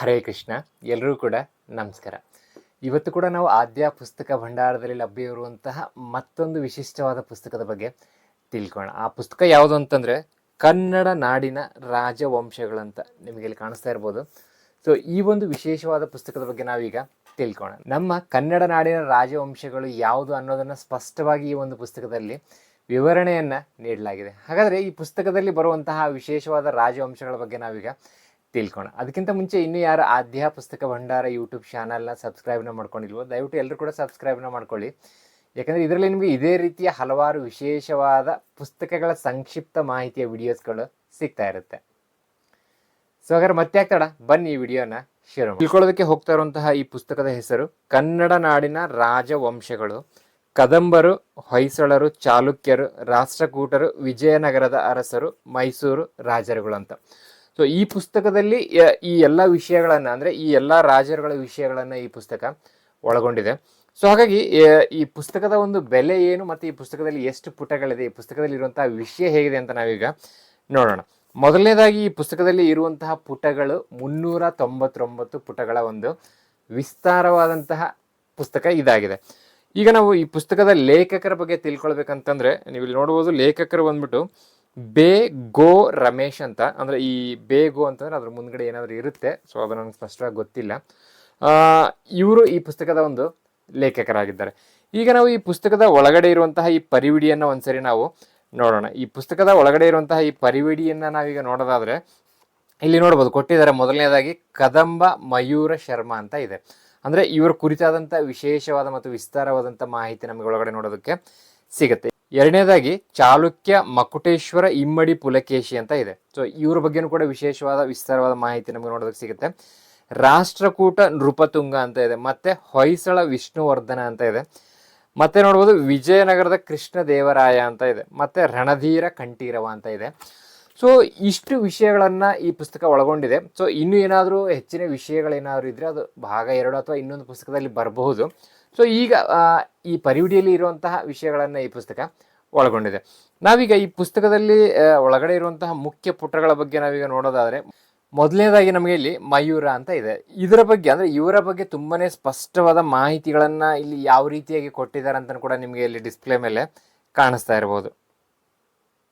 ಹರೇ ಕೃಷ್ಣ ಎಲ್ಲರೂ ಕೂಡ ನಮಸ್ಕಾರ. ಇವತ್ತು ಕೂಡ ನಾವು ಆದ್ಯ ಪುಸ್ತಕ ಭಂಡಾರದಲ್ಲಿ ಲಭ್ಯ ಇರುವಂತಹ ಮತ್ತೊಂದು ವಿಶಿಷ್ಟವಾದ ಪುಸ್ತಕದ ಬಗ್ಗೆ ತಿಳ್ಕೊಳ್ಳೋಣ. ಆ ಪುಸ್ತಕ ಯಾವುದು ಅಂತಂದರೆ ಕನ್ನಡ ನಾಡಿನ ರಾಜವಂಶಗಳಂತ ನಿಮಗೆ ಇಲ್ಲಿ ಕಾಣಿಸ್ತಾ ಇರ್ಬೋದು. ಸೊ ಈ ಒಂದು ವಿಶೇಷವಾದ ಪುಸ್ತಕದ ಬಗ್ಗೆ ನಾವೀಗ ತಿಳ್ಕೊಳ್ಳೋಣ. ನಮ್ಮ ಕನ್ನಡ ನಾಡಿನ ರಾಜವಂಶಗಳು ಯಾವುದು ಅನ್ನೋದನ್ನು ಸ್ಪಷ್ಟವಾಗಿ ಈ ಒಂದು ಪುಸ್ತಕದಲ್ಲಿ ವಿವರಣೆಯನ್ನು ನೀಡಲಾಗಿದೆ. ಹಾಗಾದರೆ ಈ ಪುಸ್ತಕದಲ್ಲಿ ಬರುವಂತಹ ವಿಶೇಷವಾದ ರಾಜವಂಶಗಳ ಬಗ್ಗೆ ನಾವೀಗ ತಿಳ್ಕೊಳ್ಳೋಣ ಅದಕ್ಕಿಂತ ಮುಂಚೆ ಇನ್ನೂ ಯಾರು ಆದ್ಯ ಪುಸ್ತಕ ಭಂಡಾರ ಯೂಟ್ಯೂಬ್ ಚಾನಲ್ನ ಸಬ್ಸ್ಕ್ರೈಬ್ನ ಮಾಡ್ಕೊಂಡಿಲ್ವೋ, ದಯವಿಟ್ಟು ಎಲ್ಲರೂ ಕೂಡ ಸಬ್ಸ್ಕ್ರೈಬ್ನ ಮಾಡ್ಕೊಳ್ಳಿ. ಯಾಕಂದರೆ ಇದರಲ್ಲಿ ನಿಮಗೆ ಇದೇ ರೀತಿಯ ಹಲವಾರು ವಿಶೇಷವಾದ ಪುಸ್ತಕಗಳ ಸಂಕ್ಷಿಪ್ತ ಮಾಹಿತಿಯ ವಿಡಿಯೋಸ್ಗಳು ಸಿಗ್ತಾ ಇರುತ್ತೆ. ಸೊ ಹಾಗಾದ್ರೆ ಮತ್ತೆ ಆಗ್ತಾಡ ಬನ್ನಿ ಈ ವಿಡಿಯೋನ ಶುರು. ತಿಳ್ಕೊಳ್ಳೋದಕ್ಕೆ ಹೋಗ್ತಾ ಇರುವಂತಹ ಈ ಪುಸ್ತಕದ ಹೆಸರು ಕನ್ನಡ ನಾಡಿನ ರಾಜವಂಶಗಳು. ಕದಂಬರು, ಹೊಯ್ಸಳರು, ಚಾಲುಕ್ಯರು, ರಾಷ್ಟ್ರಕೂಟರು, ವಿಜಯನಗರದ ಅರಸರು, ಮೈಸೂರು ರಾಜರುಗಳು ಅಂತ ಸೊ ಈ ಪುಸ್ತಕದಲ್ಲಿ ಈ ಎಲ್ಲ ವಿಷಯಗಳನ್ನು ಅಂದರೆ ಈ ಎಲ್ಲ ರಾಜರುಗಳ ವಿಷಯಗಳನ್ನು ಈ ಪುಸ್ತಕ ಒಳಗೊಂಡಿದೆ. ಸೊ ಹಾಗಾಗಿ ಈ ಪುಸ್ತಕದ ಒಂದು ಬೆಲೆ ಏನು ಮತ್ತು ಈ ಪುಸ್ತಕದಲ್ಲಿ ಎಷ್ಟು ಪುಟಗಳಿದೆ, ಈ ಪುಸ್ತಕದಲ್ಲಿ ಇರುವಂತಹ ವಿಷಯ ಹೇಗಿದೆ ಅಂತ ನಾವೀಗ ನೋಡೋಣ. ಮೊದಲನೇದಾಗಿ ಈ ಪುಸ್ತಕದಲ್ಲಿ ಇರುವಂತಹ ಪುಟಗಳು ಮುನ್ನೂರ ತೊಂಬತ್ತೊಂಬತ್ತು ಪುಟಗಳ ಒಂದು ವಿಸ್ತಾರವಾದಂತಹ ಪುಸ್ತಕ ಇದಾಗಿದೆ. ಈಗ ನಾವು ಈ ಪುಸ್ತಕದ ಲೇಖಕರ ಬಗ್ಗೆ ತಿಳ್ಕೊಳ್ಬೇಕಂತಂದ್ರೆ, ನೀವು ಇಲ್ಲಿ ನೋಡ್ಬೋದು ಲೇಖಕರು ಬಂದ್ಬಿಟ್ಟು ಬೇ ಗೋ ರಮೇಶ್ ಅಂತ, ಅಂದ್ರೆ ಈ ಬೇ ಗೋ ಅಂತಂದ್ರೆ ಅದ್ರ ಮುಂದ್ಗಡೆ ಏನಾದರೂ ಇರುತ್ತೆ ಸೊ ಅದು ನನಗೆ ಸ್ಪಷ್ಟವಾಗಿ ಗೊತ್ತಿಲ್ಲ. ಇವರು ಈ ಪುಸ್ತಕದ ಒಂದು ಲೇಖಕರಾಗಿದ್ದಾರೆ. ಈಗ ನಾವು ಈ ಪುಸ್ತಕದ ಒಳಗಡೆ ಇರುವಂತಹ ಈ ಪರಿವಿಡಿಯನ್ನು ಒಂದ್ಸರಿ ನಾವು ನೋಡೋಣ. ಈ ಪುಸ್ತಕದ ಒಳಗಡೆ ಇರುವಂತಹ ಈ ಪರಿವಿಡಿಯನ್ನು ನಾವೀಗ ನೋಡೋದಾದ್ರೆ, ಇಲ್ಲಿ ನೋಡ್ಬೋದು, ಕೊಟ್ಟಿದ್ದಾರೆ. ಮೊದಲನೇದಾಗಿ, ಕದಂಬ ಮಯೂರ ಶರ್ಮಾ ಅಂತ ಇದೆ. ಅಂದ್ರೆ ಇವರ ಕುರಿತಾದಂಥ ವಿಶೇಷವಾದ ಮತ್ತು ವಿಸ್ತಾರವಾದಂಥ ಮಾಹಿತಿ ನಮಗೆ ಒಳಗಡೆ ನೋಡೋದಕ್ಕೆ ಸಿಗುತ್ತೆ. ಎರಡನೇದಾಗಿ ಚಾಲುಕ್ಯ ಮಕುಟೇಶ್ವರ ಇಮ್ಮಡಿ ಪುಲಕೇಶಿ ಅಂತ ಇದೆ. ಸೊ ಇವ್ರ ಬಗ್ಗೆನೂ ಕೂಡ ವಿಶೇಷವಾದ, ವಿಸ್ತಾರವಾದ ಮಾಹಿತಿ ನಮಗೆ ನೋಡೋದಕ್ಕೆ ಸಿಗುತ್ತೆ. ರಾಷ್ಟ್ರಕೂಟ ನೃಪತುಂಗ ಅಂತ ಇದೆ, ಮತ್ತೆ ಹೊಯ್ಸಳ ವಿಷ್ಣುವರ್ಧನ ಅಂತ ಇದೆ, ಮತ್ತೆ ನೋಡ್ಬೋದು ವಿಜಯನಗರದ ಕೃಷ್ಣ ದೇವರಾಯ ಅಂತ ಇದೆ, ಮತ್ತೆ ರಣಧೀರ ಕಂಠೀರವ ಅಂತ ಇದೆ. ಸೊ ಇಷ್ಟು ವಿಷಯಗಳನ್ನು ಈ ಪುಸ್ತಕ ಒಳಗೊಂಡಿದೆ. ಸೊ ಇನ್ನೂ ಏನಾದರೂ ಹೆಚ್ಚಿನ ವಿಷಯಗಳೇನಾದರೂ ಇದ್ರೆ ಅದು ಭಾಗ ಎರಡು ಅಥವಾ ಇನ್ನೊಂದು ಪುಸ್ತಕದಲ್ಲಿ ಬರಬಹುದು. ಸೊ ಈಗ ಈ ಪರಿವಿಡಿಯಲ್ಲಿ ಇರುವಂತಹ ವಿಷಯಗಳನ್ನು ಈ ಪುಸ್ತಕ ಒಳಗೊಂಡಿದೆ. ನಾವೀಗ ಈ ಪುಸ್ತಕದಲ್ಲಿ ಒಳಗಡೆ ಇರುವಂತಹ ಮುಖ್ಯ ಪುಟಗಳ ಬಗ್ಗೆ ನಾವೀಗ ನೋಡೋದಾದರೆ, ಮೊದಲನೇದಾಗಿ ನಮಗೆ ಇಲ್ಲಿ ಮಯೂರ ಅಂತ ಇದೆ. ಇದರ ಬಗ್ಗೆ, ಅಂದ್ರೆ ಇವರ ಬಗ್ಗೆ ತುಂಬಾನೇ ಸ್ಪಷ್ಟವಾದ ಮಾಹಿತಿಗಳನ್ನು ಇಲ್ಲಿ ಯಾವ ರೀತಿಯಾಗಿ ಕೊಟ್ಟಿದ್ದಾರೆ ಅಂತ ಕೂಡ ನಿಮಗೆ ಇಲ್ಲಿ ಡಿಸ್ಪ್ಲೇ ಮೇಲೆ ಕಾಣಿಸ್ತಾ ಇರಬಹುದು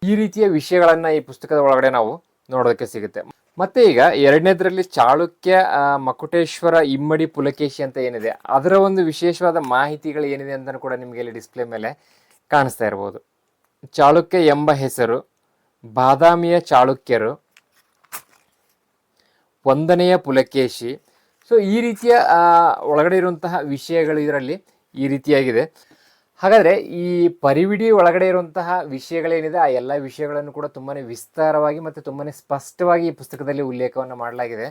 ಈ ರೀತಿಯ ವಿಷಯಗಳನ್ನ ಈ ಪುಸ್ತಕದ ಒಳಗಡೆ ನಾವು ನೋಡೋದಕ್ಕೆ ಸಿಗುತ್ತೆ. ಮತ್ತೆ ಈಗ ಎರಡನೇದ್ರಲ್ಲಿ ಚಾಳುಕ್ಯ ಮಕುಟೇಶ್ವರ, ಇಮ್ಮಡಿ, ಪುಲಕೇಶಿ ಅಂತ ಏನಿದೆ, ಅದರ ಒಂದು ವಿಶೇಷವಾದ ಮಾಹಿತಿಗಳು ಏನಿದೆ ಅಂತ ಕೂಡ ನಿಮಗೆ ಇಲ್ಲಿ ಡಿಸ್ಪ್ಲೇ ಮೇಲೆ ಕಾಣಿಸ್ತಾ ಇರಬಹುದು ಚಾಳುಕ್ಯ ಎಂಬ ಹೆಸರು, ಬಾದಾಮಿಯ ಚಾಳುಕ್ಯರು ಒಂದನೆಯ ಪುಲಕೇಶಿ. ಸೊ ಈ ರೀತಿಯ ಒಳಗಡೆ ಇರುವಂತಹ ವಿಷಯಗಳು ಇದರಲ್ಲಿ ಈ ರೀತಿಯಾಗಿದೆ. ಹಾಗಾದರೆ ಈ ಪರಿವಿಡಿ ಒಳಗಡೆ ಇರುವಂತಹ ವಿಷಯಗಳೇನಿದೆ, ಆ ಎಲ್ಲ ವಿಷಯಗಳನ್ನು ಕೂಡ ತುಂಬಾ ವಿಸ್ತಾರವಾಗಿ ಮತ್ತು ತುಂಬಾ ಸ್ಪಷ್ಟವಾಗಿ ಈ ಪುಸ್ತಕದಲ್ಲಿ ಉಲ್ಲೇಖವನ್ನು ಮಾಡಲಾಗಿದೆ.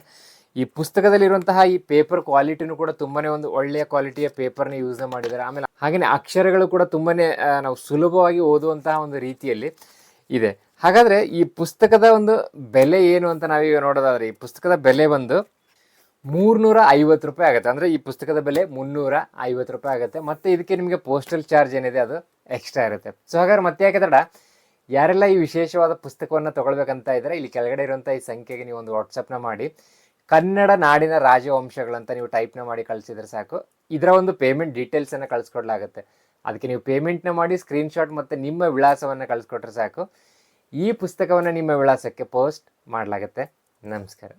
ಈ ಪುಸ್ತಕದಲ್ಲಿರುವಂತಹ ಈ ಪೇಪರ್ ಕ್ವಾಲಿಟಿನೂ ಕೂಡ ತುಂಬಾ ಒಂದು ಒಳ್ಳೆಯ ಕ್ವಾಲಿಟಿಯ ಪೇಪರ್ನ ಯೂಸ್ ಮಾಡಿದ್ದಾರೆ. ಆಮೇಲೆ ಹಾಗೆಯೇ ಅಕ್ಷರಗಳು ಕೂಡ ತುಂಬಾ ನಾವು ಸುಲಭವಾಗಿ ಓದುವಂತಹ ಒಂದು ರೀತಿಯಲ್ಲಿ ಇದೆ. ಹಾಗಾದರೆ ಈ ಪುಸ್ತಕದ ಒಂದು ಬೆಲೆ ಏನು ಅಂತ ನಾವೀಗ ನೋಡೋದಾದರೆ, ಈ ಪುಸ್ತಕದ ಬೆಲೆ ಬಂದು ಮೂರ್ನೂರ ಐವತ್ತು ರೂಪಾಯಿ ಆಗುತ್ತೆ. ಅಂದರೆ ಈ ಪುಸ್ತಕದ ಬೆಲೆ ಮುನ್ನೂರ ಐವತ್ತು ರೂಪಾಯಿ ಆಗುತ್ತೆ. ಮತ್ತು ಇದಕ್ಕೆ ನಿಮಗೆ ಪೋಸ್ಟಲ್ ಚಾರ್ಜ್ ಏನಿದೆ, ಅದು ಎಕ್ಸ್ಟ್ರಾ ಇರುತ್ತೆ. ಸೊ ಹಾಗಾದ್ರೆ ಮತ್ತೆ ಯಾಕೆ ತಡ? ಯಾರೆಲ್ಲ ಈ ವಿಶೇಷವಾದ ಪುಸ್ತಕವನ್ನು ತೊಗೊಳ್ಬೇಕಂತ ಇದ್ದರೆ, ಇಲ್ಲಿ ಕೆಳಗಡೆ ಇರುವಂಥ ಈ ಸಂಖ್ಯೆಗೆ ನೀವು ಒಂದು ವಾಟ್ಸಪ್ನ ಮಾಡಿ. ಕನ್ನಡ ನಾಡಿನ ರಾಜವಂಶಗಳಂತ ನೀವು ಟೈಪ್ನ ಮಾಡಿ ಕಳಿಸಿದ್ರೆ ಸಾಕು. ಇದರ ಒಂದು ಪೇಮೆಂಟ್ ಡೀಟೇಲ್ಸನ್ನು ಕಳಿಸ್ಕೊಡ್ಲಾಗುತ್ತೆ. ಅದಕ್ಕೆ ನೀವು ಪೇಮೆಂಟ್ನ ಮಾಡಿ ಸ್ಕ್ರೀನ್ಶಾಟ್ ಮತ್ತು ನಿಮ್ಮ ವಿಳಾಸವನ್ನು ಕಳಿಸ್ಕೊಟ್ರೆ ಸಾಕು. ಈ ಪುಸ್ತಕವನ್ನು ನಿಮ್ಮ ವಿಳಾಸಕ್ಕೆ ಪೋಸ್ಟ್ ಮಾಡಲಾಗುತ್ತೆ. ನಮಸ್ಕಾರ.